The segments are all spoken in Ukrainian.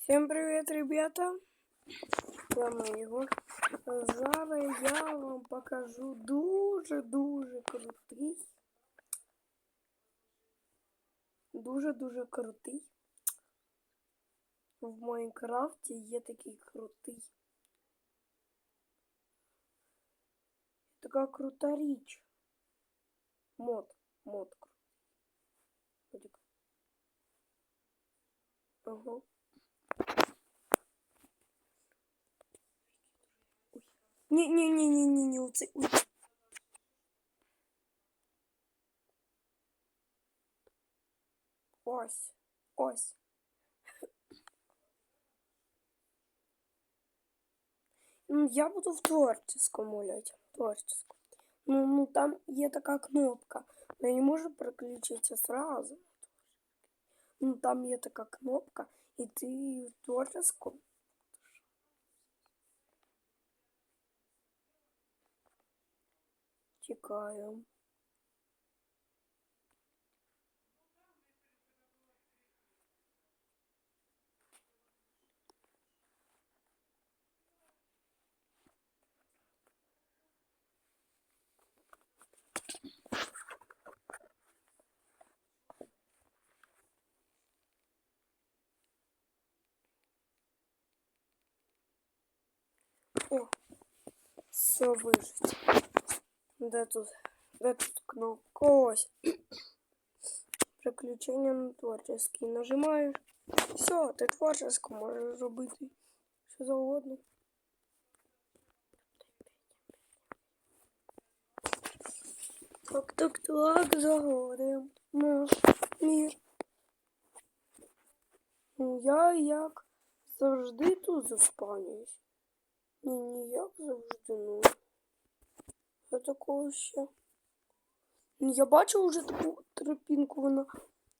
Всем привет, ребята! Вами Ігор. Зараз я вам покажу дуже-дуже крутий. Дуже-дуже крутий. В Майнкрафті є такий крутий. Така крута річ. Мод. Мод крутий. Ага. Ні, ні, ні, ні, ні, ні, оце. Ой. Ось. Ось. Ну, я буду в творческом гулять. Творческом. Ну, ну, там є така кнопка. Но я не можу переключитися сразу. Ну, там є така кнопка, і ти в творческом Тікаю. О, все вижить. Де тут? Де тут кнопка? Ось. Приключення на творческий. Нажимаєш. Все, ти творчеsko можеш робити. Що завгодно. Так, так, так, заходимо. Наш мір. Я як завжди тут заспанююсь. Ні, як завжди, ну. Такого ще. Ну, Я бачу вже таку тропінку, вона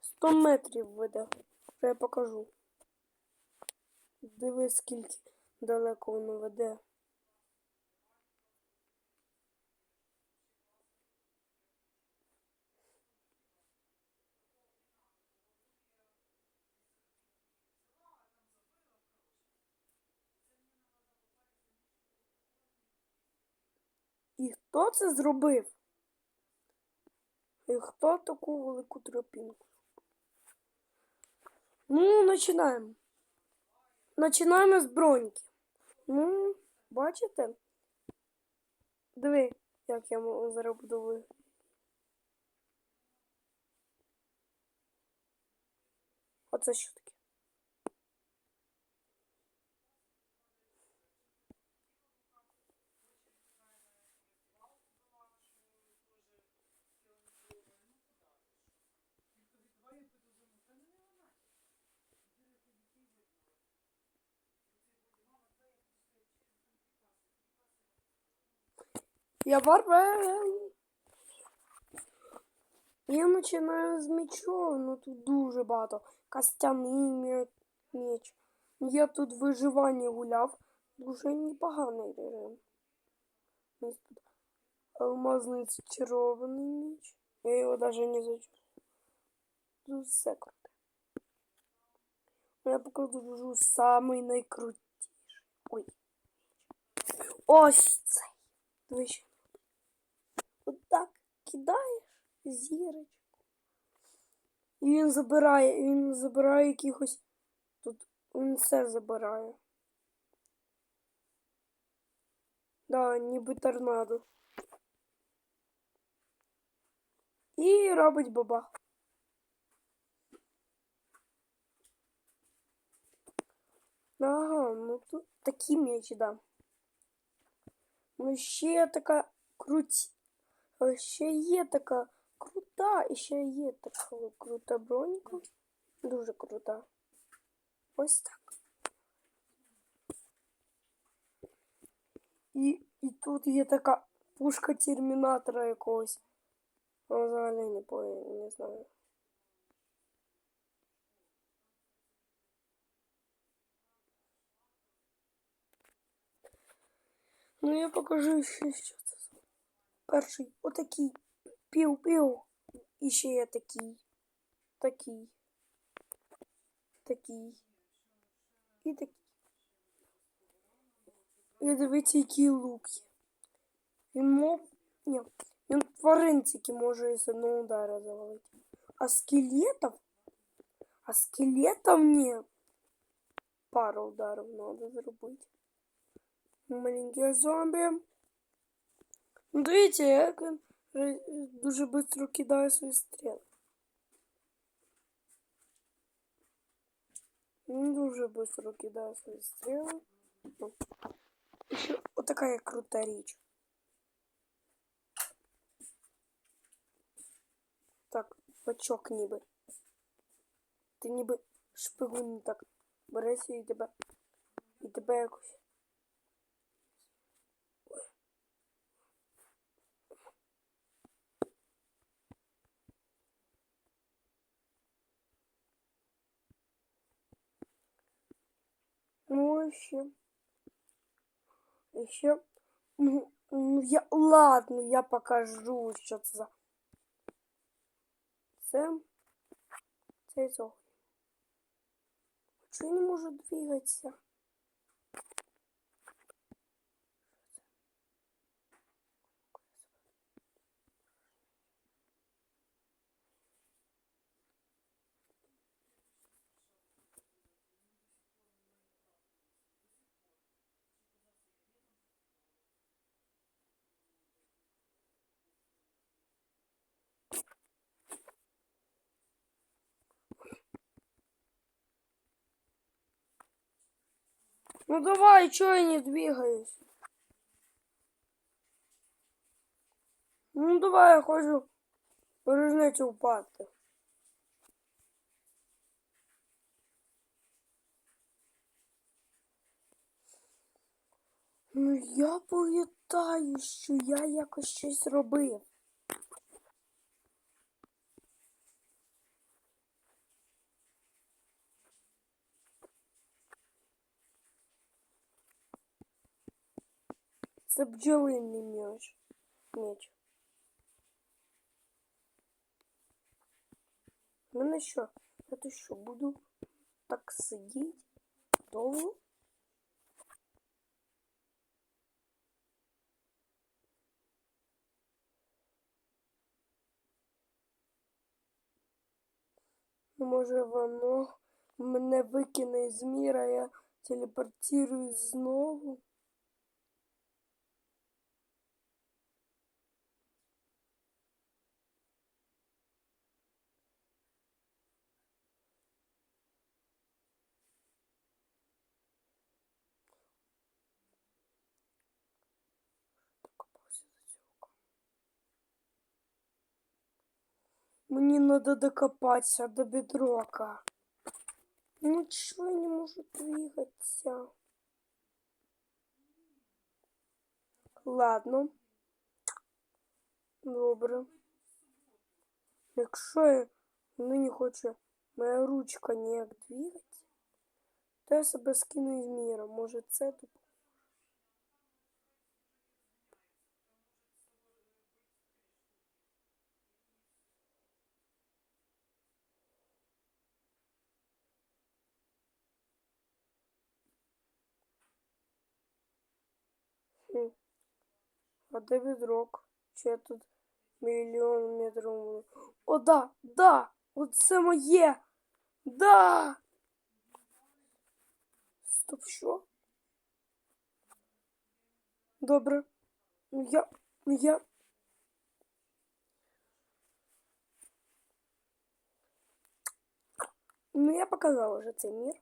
100 метрів веде. Я покажу. Дивись, скільки далеко воно веде. І хто це зробив? І хто таку велику тропінку? Ну, починаємо. Починаємо з броньки. Ну, бачите? Диви, як я зараз буду ви. Оце що таке? Я барбен. Я починаю з мечом, ну тут дуже багато. Костяний меч. Я тут виживання гуляв. Дуже непоганий режим. Алмазний зачарований меч. Я його даже не зачарував. Тут все круте. Я покажу самий найкрутіший. Ой. Ось цей. Дивись. От так кидаєш зірочку. І він забирає, він забирає якихось. Тут він все забирає. Да, ніби торнадо. І робить бабах. Ага, ну тут такі м'ячі, да. Ну ще така круть. А Ще є така крута, і ще є така крута бронька. Дуже крута. Ось так. І, і тут є така пушка термінатора якогось. Ну, взагалі не пою, не знаю. Ну я покажу ще що це. за- Перший отакий. Пів-пів. І ще є такий. Такий. Такий. І такі. І дивіться, який лук є. Він мов. Ні, він тварин тільки може із одного удара завалити. А скелетов? А скелетов ні. Пару ударів треба зробити. Маленькі зомбі. Ну, дивіться, як він ре- дуже швидко кидає свої стріли. Він дуже швидко кидає свої стріли. Ну, і ще отака крута річ. Так, бачок ніби. Ти ніби шпигун так береся і тебе. І тебе якось. Ну, вообще. Еще. Ну, я, ладно, я покажу, що це за. Це. Це цього. Чого я не можу двигатися? Ну давай, чё я не двигаюсь? Ну давай, я хочу порожнечу упасти. Ну я пам'ятаю, що я якось щось робив. Це бджолиний м'яч. Меч. Мене що? Я то що, буду так сидіти довго? Ну, Може воно мене викине з міра, я телепортируюсь знову. Мені надо докопатися до бедрока. Ну чого я не можу двигатися? Ладно. Добре. Якщо я ну, не хоче моя ручка ніяк двигатися, то я себе скину із міра. Може це тут? А де бедрок? Чи я тут мільйон метрів? О, да, да! Оце моє! Да! Стоп, що? Добре. Ну я. Ну я. Ну, я показала вже цей мір.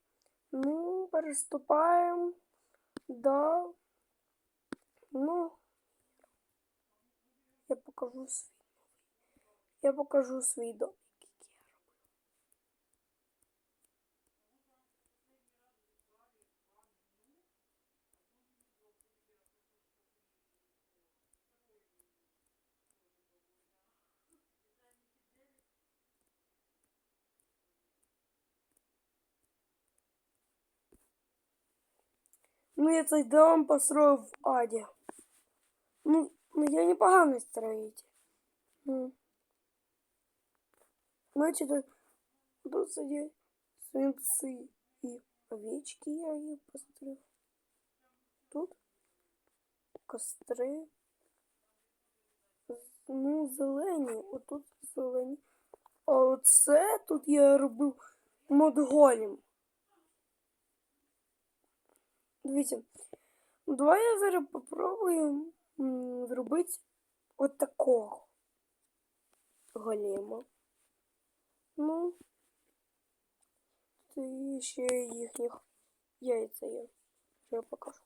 Ну, переступаємо. Да. Ну, я покажу свій. Я покажу свій домик, який я роблю. Ну, я цей дом построил в аде. Ну, ну я непоганый строитель. Ну. Значит, тут сидять свинці і овечки я їх постриг. Тут костри. Ну, зелені, отут зелені. А оце тут я робив модголім. Дивіться, давай я зараз попробую зробити от такого голема. Ну, це ще їхніх яйця є. Що я покажу.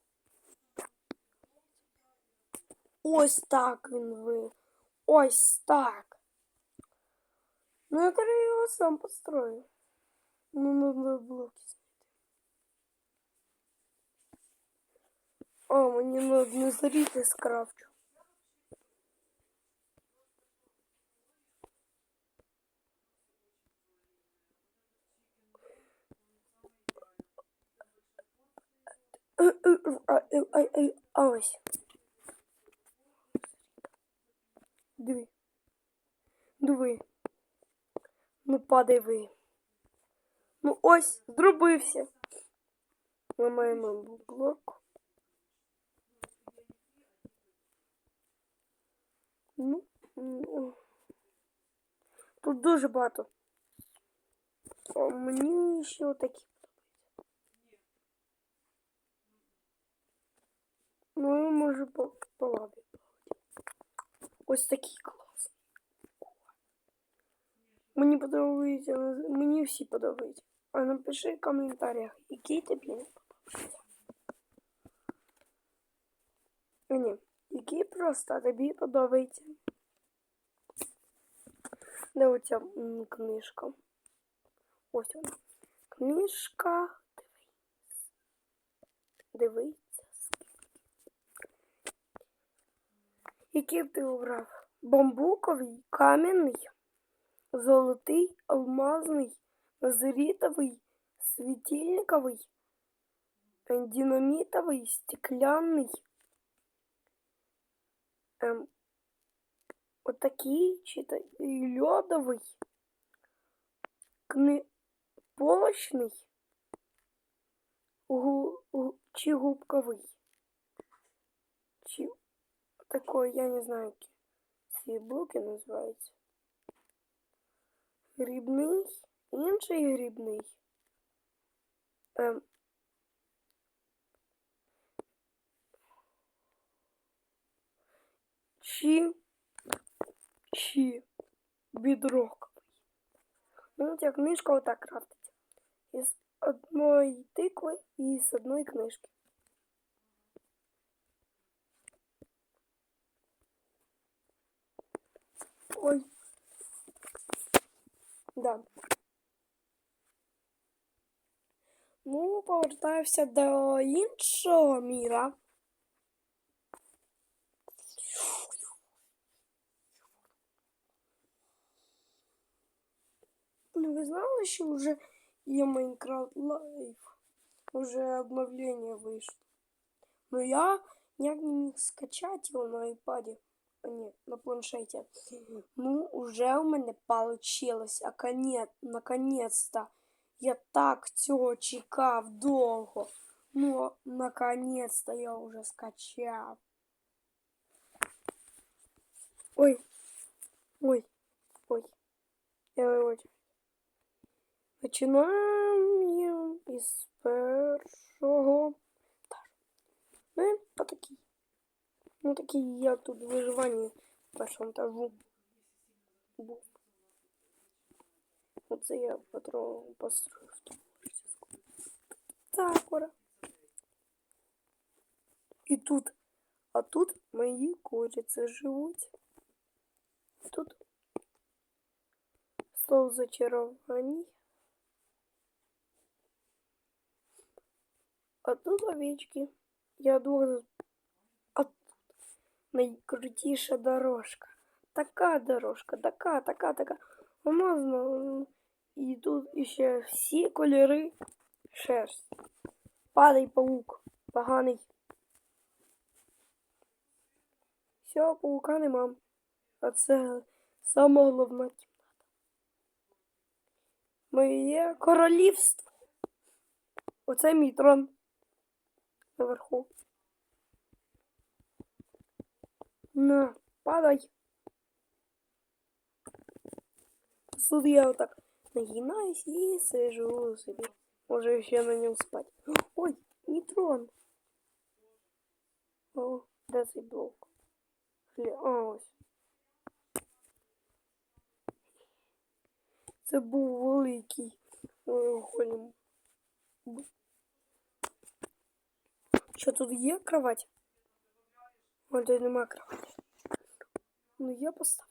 Ось так він ви. Ось так. Ну, я тепер його сам построю. Ну, надо блоки О, мені не заріти скрафчу. А ось. Диви. Диви. Ну падай ви. Ну ось, зробився. Ми маємо блок. Ну, ну. Тут дуже багато. О, мені ще отакі. Ну, може по, по лаві. Ось такий клас. Мені подобається, мені всі подобаються. А напиши в коментарях, який тобі не подобається. А ні, Який просто тобі подобається. Де книжка? Ось вона. Книжка. Дивись. Який б ти обрав? Бамбуковий, кам'яний, золотий, алмазний, назаритовий, світильниковий, динамітовий, стеклянний. Ем, отакий чи та- і льодовий, кни... полочний гу... чи губковий. Чи такой, я не знаю, які ці блоки називаються. Грібний, інший грібний. Ем, чи, чи бідроковий. Ну, ця книжка отак крафтиться. Із одної тикви і з одної книжки. Ой. Да. Ну, повертаюся до іншого міра. Ну, ви знали, що вже є Майнкрафт Лайв? Уже обновлення вийшло. Ну я ніяк не міг скачати його на айпаді. А ні, на планшеті. Ну, уже у мене получилось. А конец, наконец-то. Я так цього чекав довго. Ну, наконец-то я уже скачав. Ой. Ой. Ой. Я ой. Починаємо із першого. Так. Ну, по такій. Ну, я тут виживання в першому етажу був. Оце я патрон построїв. Так, ура. І тут. А тут мої куриці живуть. Тут стол зачарований. А тут овечки. Я двох а тут найкрутіша дорожка. Така дорожка, така, така, така. Вона знову. І тут іще всі кольори шерсть. Падай паук. Поганий. Все, паука нема. А це сама головна кімната. Моє королівство. Оце мій трон. Наверху. На, падай. Тут я отак нагинаюсь і сижу собі. Може ще на ньому спати. Ой, мій трон. О, де цей блок? Хлі- А, ось. Це був великий е, голем. Що тут є кровать? О, тут нема кровати. Ну я поставлю.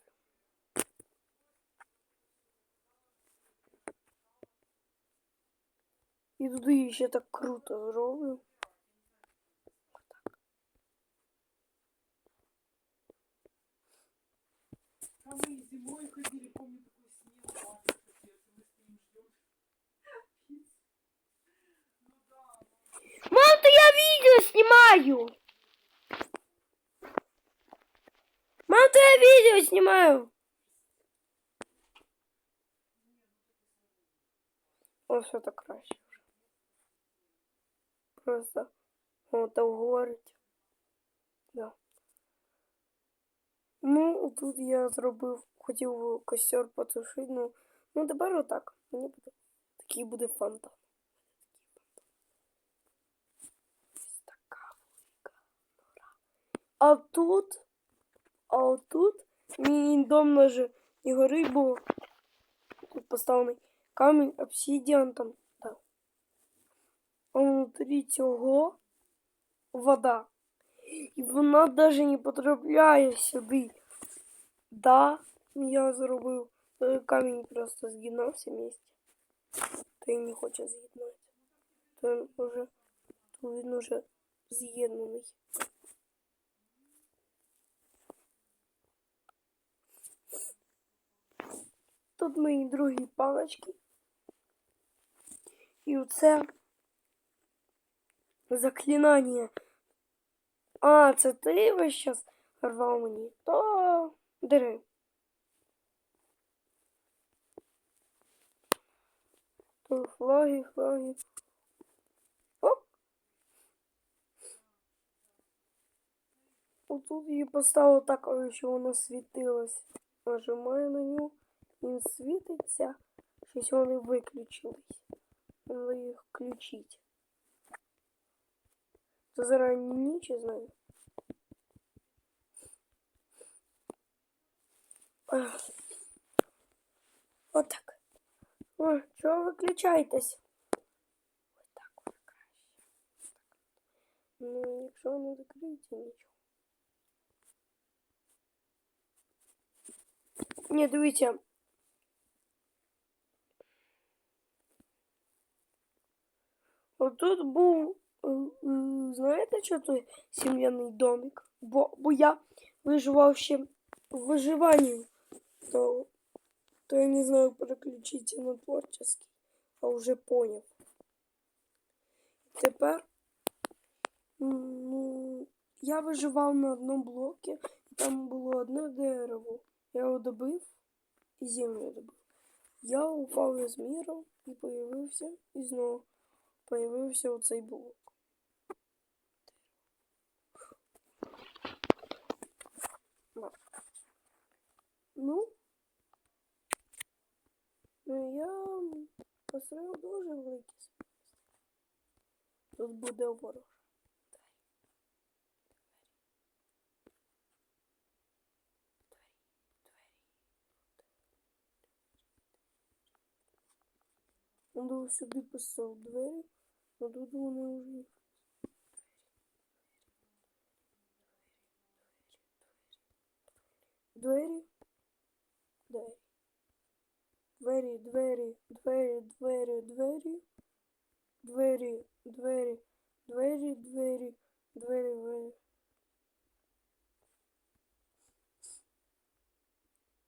І туди ще так круто зроблю. Мы зимой ходили, снимаю. Мам, я видео снимаю. О, все так краще вже. Просто так говорить. Да. Ну, тут я зробив, хотів костер потушити, ну, ну тепер отак. Мені буде. Такий буде фонтан. Ось така велика нора. А тут, а тут мій дом на не горить, бо тут поставлений камінь, обсидіан там. Да. А внутрі цього вода. І вона навіть не потрапляє сюди. Да, я зробив. е, Камінь просто згинався вместе. Й не хоче з'єднати. Він уже, він уже з'єднаний. Тут мої другі палочки. І оце заклинання. А, це ти весь час рвав мені. То дири. То флаги, флаги. Оп. Отут її поставив так, що воно світилось. Нажимаю на нього, він світиться. Щось вони виключились. Треба їх включити. Це зараз ніч, я знаю. Ах. Отак. О, чого виключаєтесь? Ось так буде краще. Ну, якщо не закриється, нічого. Ні, дивіться. Отут був, е, е, знаєте, що той сім'яний домик? Бо, бо я виживав ще в виживанні, то, то я не знаю переключитися на творческий, а вже поняв. Тепер ну, я виживав на одному блокі, там було одне дерево. Я його добив і землю добив. Я упав із міром і появився і знову появився оцей блок. Ну, ну я построїв дуже великий спис. Тут буде ворог. Надо сюди поставив двері, тут вони вже є. Двері. Двері. Двері, двері, двері, двері, двері. Двері, двері, двері, двері, двері, двері.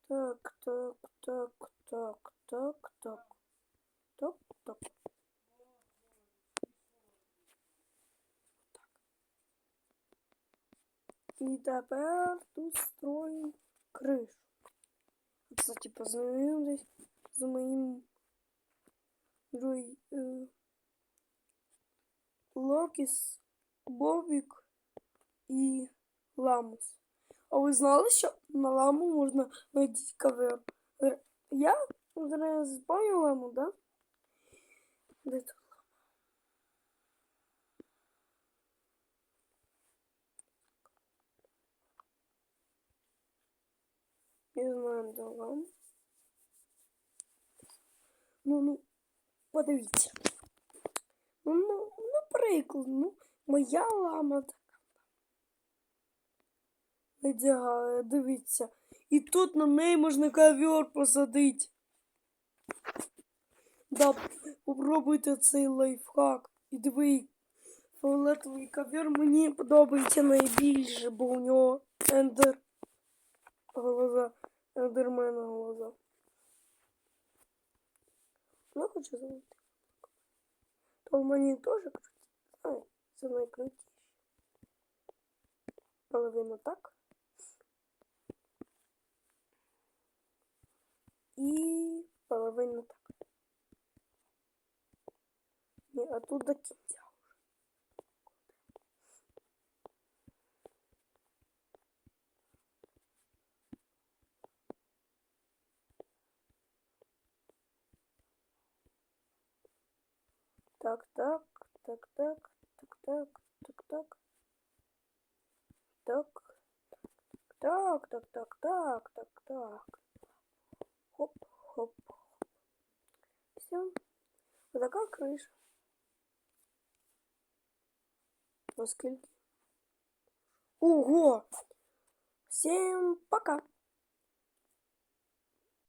Так, так, так, так, так, так. Так, так. І тепер тут строїмо кришу. Кстати, познайомились з моїм друг... е, Локіс, Бобік і Ламус. А ви знали, що на ламу можна надіти ковер? Я зараз спаю ламу, да? Де тут Не знаю, де лама. Ну, ну, подивіться. Ну, ну, наприклад, ну, моя лама така. Видягає, дивіться. І тут на неї можна ковер посадити. Да, попробуйте цей лайфхак. І диви, фіолетовий ковер мені подобається найбільше, бо у нього ендер глаза, ендермена глаза. Я хочу зайти. То в мені теж круті. Знаю, це найкрутіше. Половина так. І половина так. Ні, а тут до кінця Так, так, так, так, так, хоп, хоп. Все. Вот такая крыша. Наскільки? Ого! Всем пока!